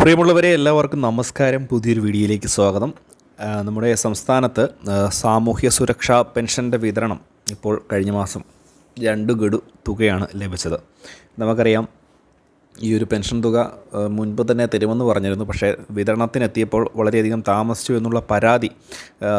പ്രിയമുള്ളവരെ എല്ലാവർക്കും നമസ്കാരം. പുതിയൊരു വീഡിയോയിലേക്ക് സ്വാഗതം. നമ്മുടെ സംസ്ഥാനത്ത് സാമൂഹ്യ സുരക്ഷാ പെൻഷന്റെ വിതരണം ഇപ്പോൾ കഴിഞ്ഞ മാസം രണ്ട് ഗഡു തുകയാണ് ലഭിച്ചത്. നമുക്കറിയാം ഈ ഒരു പെൻഷൻ തുക മുൻപ് തന്നെ തരുമെന്ന് പറഞ്ഞിരുന്നു. പക്ഷേ വിതരണത്തിനെത്തിയപ്പോൾ വളരെയധികം താമസിച്ചു എന്നുള്ള പരാതി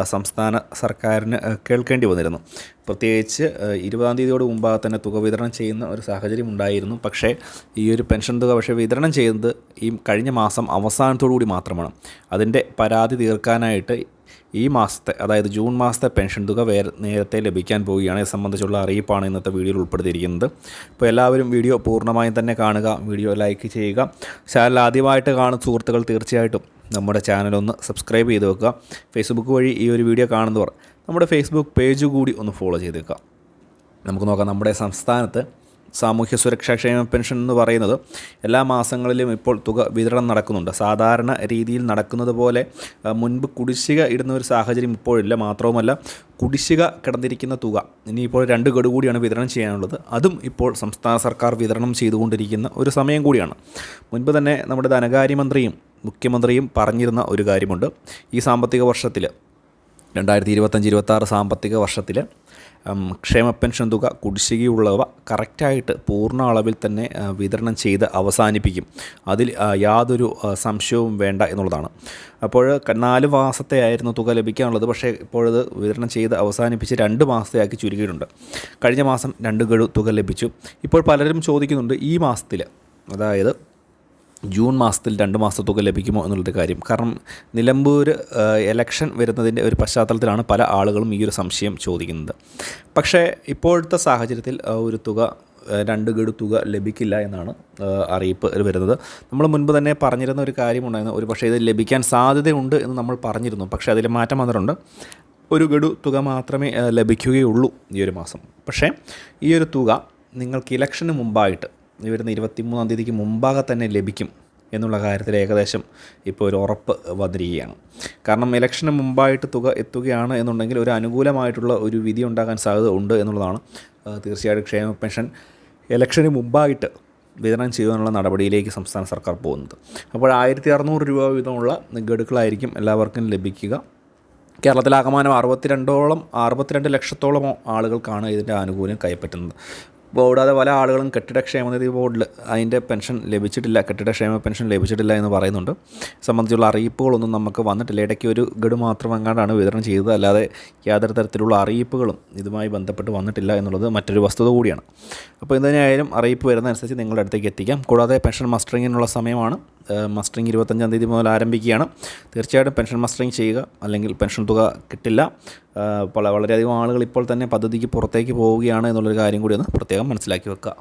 സംസ്ഥാന സർക്കാരിന് കേൾക്കേണ്ടി വന്നിരുന്നു. പ്രത്യേകിച്ച് ഇരുപതാം തീയതിയോട് മുമ്പാകെ തന്നെ തുക വിതരണം ചെയ്യുന്ന ഒരു സാഹചര്യം ഉണ്ടായിരുന്നു. പക്ഷേ ഈ ഒരു പെൻഷൻ തുക പക്ഷേ വിതരണം ചെയ്യുന്നത് ഈ കഴിഞ്ഞ മാസം അവസാനത്തോടു കൂടി മാത്രമാണ്. അതിന്റെ പരാതി തീർക്കാനായിട്ട് ഈ മാസത്തെ അതായത് ജൂൺ മാസത്തെ പെൻഷൻ തുക വേറെ നേരത്തെ ലഭിക്കാൻ പോവുകയാണ്. ഇത് സംബന്ധിച്ചുള്ള അറിയിപ്പാണ് ഇന്നത്തെ വീഡിയോയിൽ ഉൾപ്പെടുത്തിയിരിക്കുന്നത്. അപ്പോൾ എല്ലാവരും വീഡിയോ പൂർണമായും തന്നെ കാണുക വീഡിയോ ലൈക്ക് ചെയ്യുക. ചാനൽ ആദ്യമായിട്ട് കാണുന്ന സുഹൃത്തുക്കൾ തീർച്ചയായിട്ടും നമ്മുടെ ചാനലൊന്ന് സബ്സ്ക്രൈബ് ചെയ്ത് വെക്കുക. ഫേസ്ബുക്ക് വഴി ഈ ഒരു വീഡിയോ കാണുന്നവർ നമ്മുടെ ഫേസ്ബുക്ക് പേജ് കൂടി ഒന്ന് ഫോളോ ചെയ്തേക്കുക നമുക്ക് നോക്കാം നമ്മുടെ സംസ്ഥാനത്ത് സാമൂഹ്യ സുരക്ഷാ ക്ഷേമ പെൻഷൻ എന്ന് പറയുന്നത് എല്ലാ മാസങ്ങളിലും ഇപ്പോൾ തുക വിതരണം നടക്കുന്നുണ്ട്. സാധാരണ രീതിയിൽ നടക്കുന്നത് പോലെ മുൻപ് കുടിശ്ശിക ഇടുന്ന ഒരു സാഹചര്യം ഇപ്പോഴില്ല. മാത്രവുമല്ല കുടിശ്ശിക കിടന്നിരിക്കുന്ന തുക ഇനിയിപ്പോൾ രണ്ട് ഗഡു കൂടിയാണ് വിതരണം ചെയ്യാനുള്ളത്. അതും ഇപ്പോൾ സംസ്ഥാന സർക്കാർ വിതരണം ചെയ്തുകൊണ്ടിരിക്കുന്ന ഒരു സമയം കൂടിയാണ്. മുൻപ് തന്നെ നമ്മുടെ ധനകാര്യമന്ത്രിയും മുഖ്യമന്ത്രിയും പറഞ്ഞിരുന്ന ഒരു കാര്യമുണ്ട്. ഈ സാമ്പത്തിക വർഷത്തിൽ രണ്ടായിരത്തി ഇരുപത്തഞ്ച് ഇരുപത്താറ് സാമ്പത്തിക വർഷത്തിൽ ക്ഷേമ പെൻഷൻ തുക കുടിശ്ശികയുള്ളവ കറക്റ്റായിട്ട് പൂർണ അളവിൽ തന്നെ വിതരണം ചെയ്ത് അവസാനിപ്പിക്കും. അതിൽ യാതൊരു സംശയവും വേണ്ട എന്നുള്ളതാണ്. അപ്പോൾ നാല് മാസത്തെ ആയിരുന്നു തുക ലഭിക്കാനുള്ളത്. പക്ഷേ ഇപ്പോഴത് വിതരണം ചെയ്ത് അവസാനിപ്പിച്ച് രണ്ട് മാസത്തെയാക്കി ചുരുക്കിയിട്ടുണ്ട്. കഴിഞ്ഞ മാസം രണ്ട് ഗഡു തുക ലഭിച്ചു. ഇപ്പോൾ പലരും ചോദിക്കുന്നുണ്ട് ഈ മാസത്തിൽ അതായത് ജൂൺ മാസത്തിൽ രണ്ട് മാസത്തൊക്കെ ലഭിക്കുമോ എന്നുള്ളൊരു കാര്യം. കാരണം നിലമ്പൂർ എലക്ഷൻ വരുന്നതിന്റെ ഒരു പശ്ചാത്തലത്തിലാണ് പല ആളുകളും ഈ ഒരു സംശയം ചോദിക്കുന്നത്. പക്ഷേ ഇപ്പോഴത്തെ സാഹചര്യത്തിൽ ഒരു തുക രണ്ട് ഗഡു തുക ലഭിക്കില്ല എന്നാണ് അറിയിപ്പ് വരുന്നത്. നമ്മൾ മുൻപ് തന്നെ പറഞ്ഞിരുന്ന ഒരു കാര്യമുണ്ടായിരുന്നു ഒരു പക്ഷേ ഇത് ലഭിക്കാൻ സാധ്യതയുണ്ട് എന്ന് നമ്മൾ പറഞ്ഞിരുന്നു. പക്ഷേ അതിൽ മാറ്റം വന്നിട്ടുണ്ട്. ഒരു ഗഡു തുക മാത്രമേ ലഭിക്കുകയുള്ളൂ ഈ ഒരു മാസം. പക്ഷേ ഈ ഒരു തുക നിങ്ങൾക്ക് ഇലക്ഷന് മുമ്പായിട്ട് വരുന്ന ഇരുപത്തിമൂന്നാം തീയതിക്ക് മുമ്പാകെ തന്നെ ലഭിക്കും എന്നുള്ള കാര്യത്തിൽ ഏകദേശം ഇപ്പോൾ ഒരു ഉറപ്പ് വന്നിരിക്കുകയാണ്. കാരണം ഇലക്ഷന് മുമ്പായിട്ട് തുക എത്തുകയാണ് എന്നുണ്ടെങ്കിൽ ഒരു അനുകൂലമായിട്ടുള്ള ഒരു വിധി ഉണ്ടാകാൻ സാധ്യത ഉണ്ട് എന്നുള്ളതാണ്. തീർച്ചയായിട്ടും ക്ഷേമ പെൻഷൻ ഇലക്ഷന് മുമ്പായിട്ട് വിതരണം ചെയ്യുവാനുള്ള നടപടിയിലേക്ക് സംസ്ഥാന സർക്കാർ പോകുന്നത്. അപ്പോൾ ആയിരത്തി അറുന്നൂറ് രൂപ വീതമുള്ള ഗഡുക്കളായിരിക്കും എല്ലാവർക്കും ലഭിക്കുക. കേരളത്തിലാകമാനം അറുപത്തിരണ്ടോളം അറുപത്തിരണ്ട് ലക്ഷത്തോളം ആളുകൾക്കാണ് ഇതിന്റെ ആനുകൂല്യം കൈപ്പറ്റുന്നത്. കൂടാതെ പല ആളുകളും കെട്ടിട ക്ഷേമനിധി ബോർഡിൽ അതിന്റെ പെൻഷൻ ലഭിച്ചിട്ടില്ല കെട്ടിട ക്ഷേമ പെൻഷൻ ലഭിച്ചിട്ടില്ല എന്ന് പറയുന്നുണ്ട്. സംബന്ധിച്ചുള്ള അറിയിപ്പുകളൊന്നും നമുക്ക് വന്നിട്ടില്ല. ഇടയ്ക്ക് ഒരു ഗഡു മാത്രം എങ്ങാണ്ടാണ് വിതരണം ചെയ്തത്. അല്ലാതെ യാതൊരു തരത്തിലുള്ള അറിയിപ്പുകളും ഇതുമായി ബന്ധപ്പെട്ട് വന്നിട്ടില്ല എന്നുള്ളത് മറ്റൊരു വസ്തുത കൂടിയാണ്. അപ്പോൾ എന്തിനായാലും അറിയിപ്പ് വരുന്നതനുസരിച്ച് നിങ്ങളുടെ അടുത്തേക്ക് എത്തിക്കാം. കൂടാതെ പെൻഷൻ മസ്റ്ററിങ്ങിനുള്ള സമയമാണ്. മസ്റ്ററിങ് ഇരുപത്തഞ്ചാം തീയതി മുതൽ ആരംഭിക്കുകയാണ്. തീർച്ചയായിട്ടും പെൻഷൻ മസ്റ്ററിങ് ചെയ്യുക അല്ലെങ്കിൽ പെൻഷൻ തുക കിട്ടില്ല. വളരെയധികം ആളുകൾ ഇപ്പോൾ തന്നെ പദ്ധതിക്ക് പുറത്തേക്ക് പോവുകയാണ് എന്നുള്ളൊരു കാര്യം കൂടി ഒന്ന് പ്രത്യേകം മനസ്സിലാക്കി വെക്കുക.